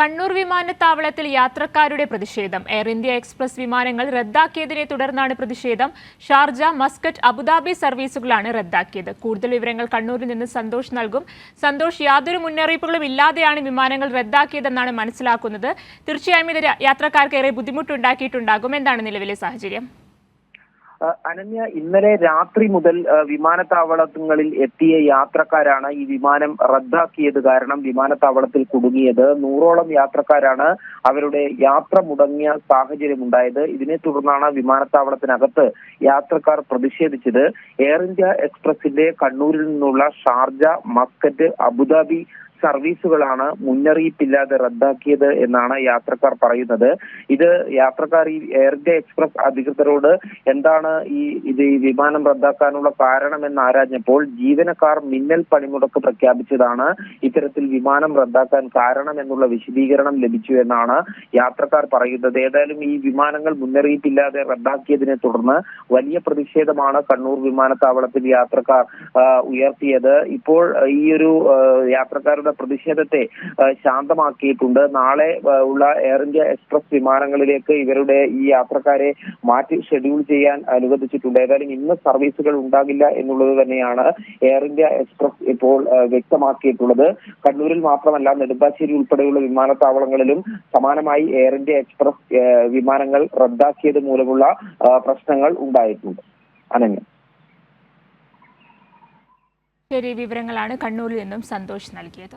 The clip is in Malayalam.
കണ്ണൂർ വിമാനത്താവളത്തിൽ യാത്രക്കാരുടെ പ്രതിഷേധം. എയർ ഇന്ത്യ എക്സ്പ്രസ് വിമാനങ്ങൾ റദ്ദാക്കിയതിനെ തുടർന്നാണ് പ്രതിഷേധം. ഷാർജ മസ്കറ്റ് അബുദാബി സർവീസുകളാണ് റദ്ദാക്കിയത്. കൂടുതൽ വിവരങ്ങൾ കണ്ണൂരിൽ നിന്ന് സന്തോഷ് നൽകും. സന്തോഷ് യാതൊരു മുന്നറിയിപ്പുകളും ഇല്ലാതെയാണ് വിമാനങ്ങൾ റദ്ദാക്കിയതെന്നാണ് മനസ്സിലാക്കുന്നത്. തീർച്ചയായും ഇത് യാത്രക്കാർക്ക് ഏറെ ബുദ്ധിമുട്ടുണ്ടാക്കിയിട്ടുണ്ടാകും. എന്താണ് നിലവിലെ സാഹചര്യം? അനന്യ ഇന്നലെ രാത്രി മുതൽ വിമാനത്താവളങ്ങളിൽ എത്തിയ യാത്രക്കാരാണ് ഈ വിമാനം റദ്ദാക്കിയത്. കാരണം വിമാനത്താവളത്തിൽ കുടുങ്ങിയത്. നൂറോളം യാത്രക്കാരാണ് അവരുടെ യാത്ര മുടങ്ങിയ സാഹചര്യം ഉണ്ടായത് ഇതിനെ തുടർന്നാണ് വിമാനത്താവളത്തിനകത്ത് യാത്രക്കാർ പ്രതിഷേധിച്ചത്. എയർ ഇന്ത്യ എക്സ്പ്രസിന്റെ കണ്ണൂരിൽ നിന്നുള്ള ഷാർജ മസ്കറ്റ് അബുദാബി സർവീസുകളാണ് മുന്നറിയിപ്പില്ലാതെ റദ്ദാക്കിയത് എന്നാണ് യാത്രക്കാർ പറയുന്നത്. ഇത് യാത്രക്കാർ ഈ എയർ ഇന്ത്യ എക്സ്പ്രസ് അധികൃതരോട് എന്താണ് ഈ ഇത് ഈ വിമാനം റദ്ദാക്കാനുള്ള കാരണം എന്ന് ആരാഞ്ഞപ്പോൾ ജീവനക്കാർ മിന്നൽ പണിമുടക്ക് പ്രഖ്യാപിച്ചതാണ്. ഇത്തരത്തിൽ വിമാനം റദ്ദാക്കാൻ കാരണം എന്നുള്ള വിശദീകരണം ലഭിച്ചു എന്നാണ് യാത്രക്കാർ പറയുന്നത്. ഏതായാലും ഈ വിമാനങ്ങൾ മുന്നറിയിപ്പില്ലാതെ റദ്ദാക്കിയതിനെ തുടർന്ന് വലിയ പ്രതിഷേധമാണ് കണ്ണൂർ വിമാനത്താവളത്തിൽ യാത്രക്കാർ ഉയർത്തിയത്. ഇപ്പോൾ ഈ ഒരു യാത്രക്കാരുടെ പ്രതിഷേധത്തെ ശാന്തമാക്കിയിട്ടുണ്ട്. നാളെ ഉള്ള എയർ ഇന്ത്യ എക്സ്പ്രസ് വിമാനങ്ങളിലേക്ക് ഇവരുടെ ഈ യാത്രക്കാരെ മാറ്റി ഷെഡ്യൂൾ ചെയ്യാൻ അനുവദിച്ചിട്ടുണ്ട്. ഏതായാലും ഇന്ന് സർവീസുകൾ ഉണ്ടാകില്ല എന്നുള്ളത് തന്നെയാണ് എയർ ഇന്ത്യ എക്സ്പ്രസ് ഇപ്പോൾ വ്യക്തമാക്കിയിട്ടുള്ളത്. കണ്ണൂരിൽ മാത്രമല്ല നെടുമ്പാശ്ശേരി ഉൾപ്പെടെയുള്ള വിമാനത്താവളങ്ങളിലും സമാനമായി എയർ ഇന്ത്യ എക്സ്പ്രസ് വിമാനങ്ങൾ റദ്ദാക്കിയത് മൂലമുള്ള പ്രശ്നങ്ങൾ ഉണ്ടായിട്ടുണ്ട്. അനന്യ. ശരി വിവരങ്ങളാണ് കണ്ണൂരിൽ നിന്നും സന്തോഷ് നൽകിയത്.